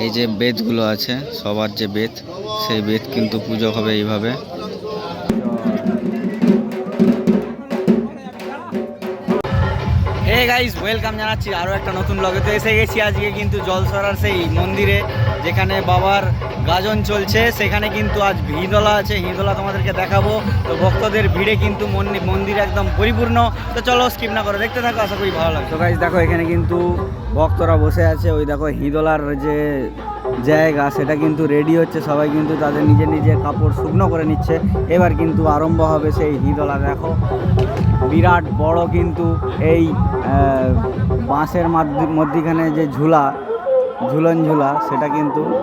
এই যে বেদগুলো আছে, সবার যে বেদ, সেই বেদ কিন্তু পুজো হবে এইভাবে। হে গাইস ওয়েলকাম জানাচ্ছি আরও একটা নতুন লগেতে এসে গেছি আজকে কিন্তু জলসরার সেই মন্দিরে, যেখানে বাবার গাজন চলছে। সেখানে কিন্তু আজ হিঁদোলা আছে হিঁদোলা তোমাদেরকে দেখাবো। তো ভক্তদের ভিড়ে কিন্তু মন্দির একদম পরিপূর্ণ। তো চলো স্কিপ না করে, দেখতে থাকো, আশা করি ভালো লাগবে। তো গাইস দেখো এখানে কিন্তু ভক্তরা বসে আছে। ওই দেখো হিঁদোলার যে জায়গা, সেটা কিন্তু রেডি হচ্ছে। সবাই কিন্তু তাদের নিজের নিজের কাপড় শুকনো করে নিচ্ছে। এবার কিন্তু আরম্ভ হবে সেই হিঁদোলা, দেখো। বিরাট বড় কিন্তু এই বাঁশের মাধ্য- মধ্যিখানে যে ঝুলা ঝুলন ঝুলা সেটা কিন্তু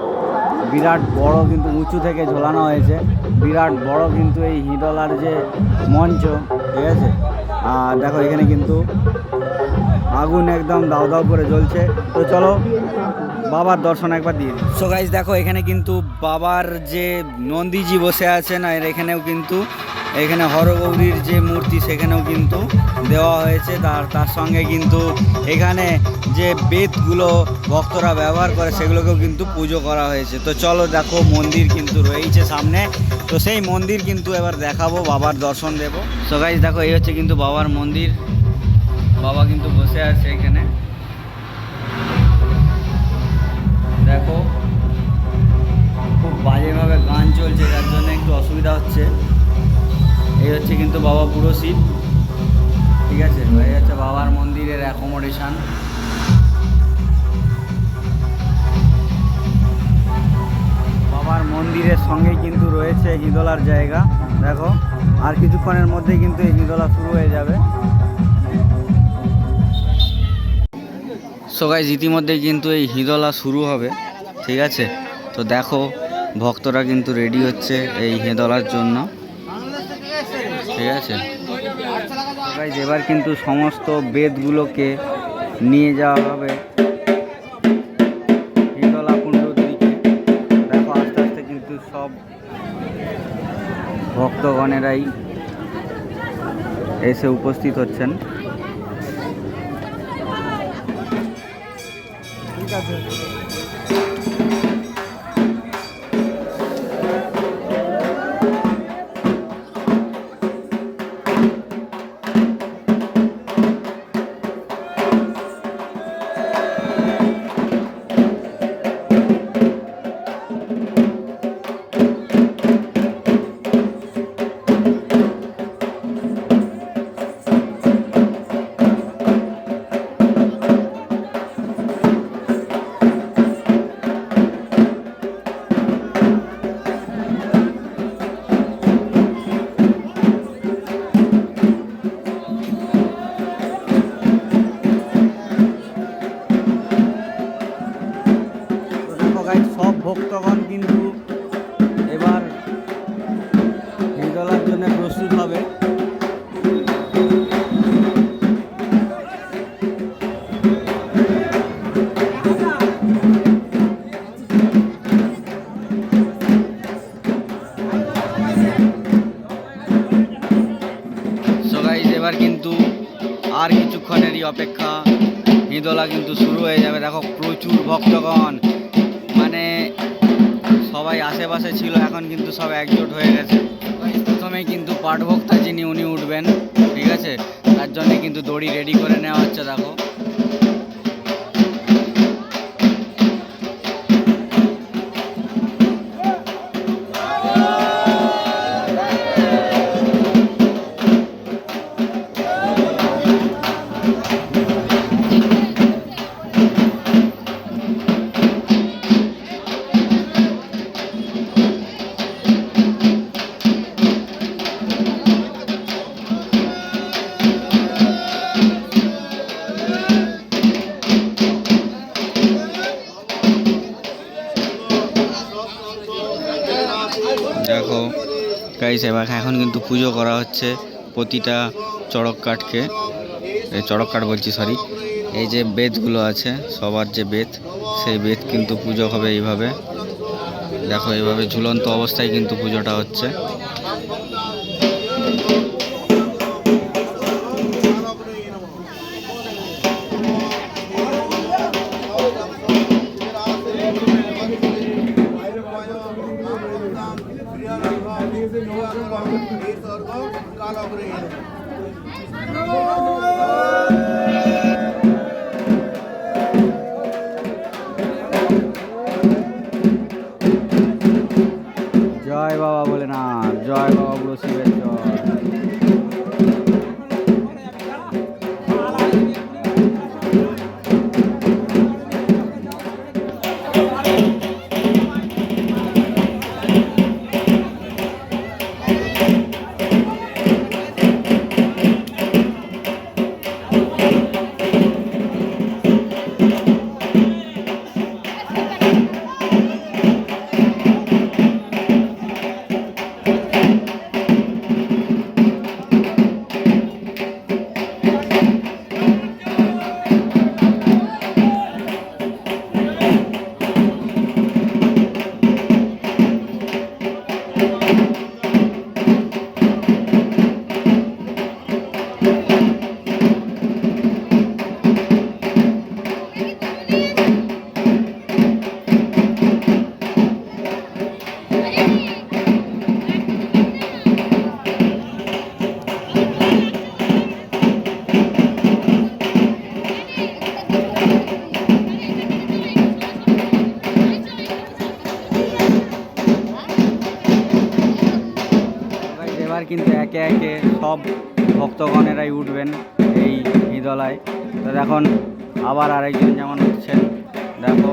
বিরাট বড় কিন্তু উঁচু থেকে ঝোলানো হয়েছে। বিরাট বড় কিন্তু এই হিডলার যে মঞ্চ, ঠিক আছে? আর দেখো এখানে কিন্তু আগুন একদম দাও দাও করে জ্বলছে। তো চলো, বাবার দর্শন একবার দিয়ে সো গাইজ দেখো এখানে কিন্তু বাবার যে নন্দীজি বসে আছেন, আর এখানেও কিন্তু এখানে হরগৌরীর যে মূর্তি সেখানেও কিন্তু দেওয়া হয়েছে, তার তার সঙ্গে কিন্তু এখানে যে বেদগুলো ভক্তরা ব্যবহার করে সেগুলোকেও কিন্তু পুজো করা হয়েছে। তো চলো দেখো, মন্দির কিন্তু রয়েছে সামনে। তো সেই মন্দির কিন্তু এবার দেখাবো, বাবার দর্শন দেবো। সো গাইজ দেখো, এই হচ্ছে কিন্তু বাবার মন্দির। বাবা কিন্তু বসে আছে এখানে। দেখো, খুব বাজেভাবে গান চলছে, যার জন্য একটু অসুবিধা হচ্ছে। এই হচ্ছে কিন্তু বাবা পুরো শিব। ঠিক আছে? এই হচ্ছে বাবার মন্দিরের অ্যাকোমোডেশন বাবার মন্দিরের সঙ্গেই কিন্তু রয়েছে হিদোলার জায়গা। দেখো, আর কিছুক্ষণের মধ্যেই কিন্তু এই হিদোলা শুরু হয়ে যাবে। সো গাইজ ইতিমধ্যেই কিন্তু এই হিদলা শুরু হবে। ঠিক আছে? তো দেখো, ভক্তরা কিন্তু রেডি হচ্ছে এই হিদলার জন্য। ঠিক আছে। গাইজ এবার কিন্তু সমস্ত বেদগুলোকে নিয়ে যাওয়া হবে। আস্তে আস্তে কিন্তু সব ভক্তগণেরাই এসে উপস্থিত হচ্ছেন। তো অপেক্ষা। হিদোলা কিন্তু শুরু হয়ে যাবে। দেখো, প্রচুর ভক্তগণ। মানে সবাই আশেপাশে ছিল, এখন কিন্তু সব একজোট হয়ে গেছে। প্রথমেই কিন্তু পাঠভক্তা যিনি, উনি উঠবেন, ঠিক আছে? তার জন্যে কিন্তু দড়ি রেডি করে নেওয়া হচ্ছে দেখো দেখো। গাইস এবার এখন কিন্তু পুজো করা হচ্ছে প্রতিটা চড়ক কাঠকে। এই চড়ক কাঠ বলছি সরি এই যে বেদগুলো আছে, সবার যে বেদ, সেই বেদ কিন্তু পুজো হবে এইভাবে। দেখো, এইভাবে ঝুলন্ত অবস্থায় কিন্তু পুজোটা হচ্ছে। জয় বাবা সব ভক্তগণেরাই উঠবেন এই ঈদলায়। তো এখন আবার আরেকজন যেমন উঠছেন দেখো।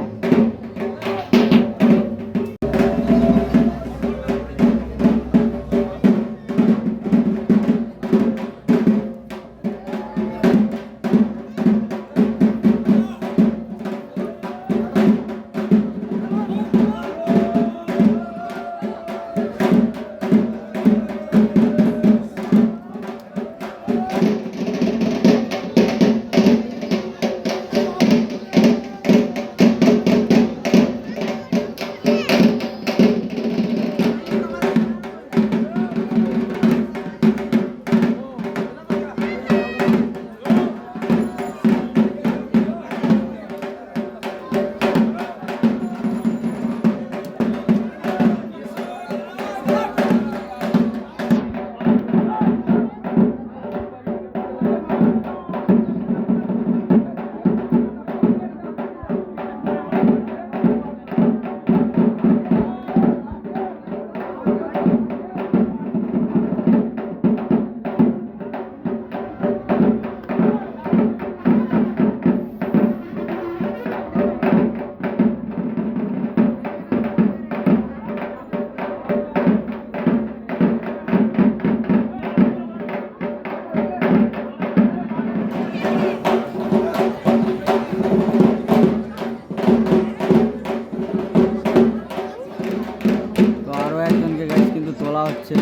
হচ্ছে।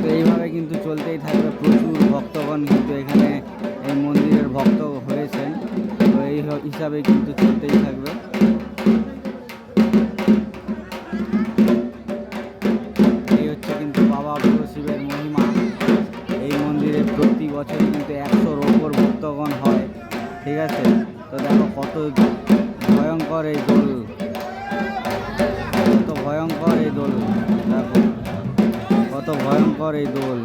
তো এইভাবে কিন্তু চলতেই থাকবে। প্রচুর ভক্তগণ কিন্তু এখানে এই মন্দিরের ভক্ত হয়েছেন। তো এই হিসাবে কিন্তু চলতেই থাকবে। এই হচ্ছে কিন্তু বাবা শিবের মহিমা। এই মন্দিরে প্রতি বছর কিন্তু একশোর ওপর ভক্তগণ হয়। ঠিক আছে? তো দেখো কত ভয়ঙ্কর এই দোল ভয়ঙ্কর এই দোল।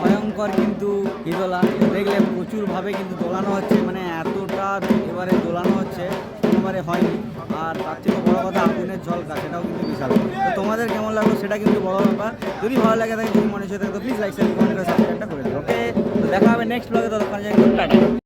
ভয়ঙ্কর কিন্তু হিদোলা দেখলে প্রচুরভাবে কিন্তু দোলানো হচ্ছে মানে এতটা এবারে দোলানো হচ্ছে এবারে হয়নি। আর তার থেকে বড়ো কথা আগুনের ঝলকা, সেটাও কিন্তু বিশাল। তো তোমাদের কেমন লাগল সেটা কিন্তু বড় ব্যাপার। যদি ভালো লাগে থাকে, যদি মনে হচ্ছে থাকে, তো প্লিজ লাইক কমেন্ট সাবস্ক্রাইবটা করে দিও ওকে তো দেখা হবে নেক্সট ব্লগে ততক্ষণ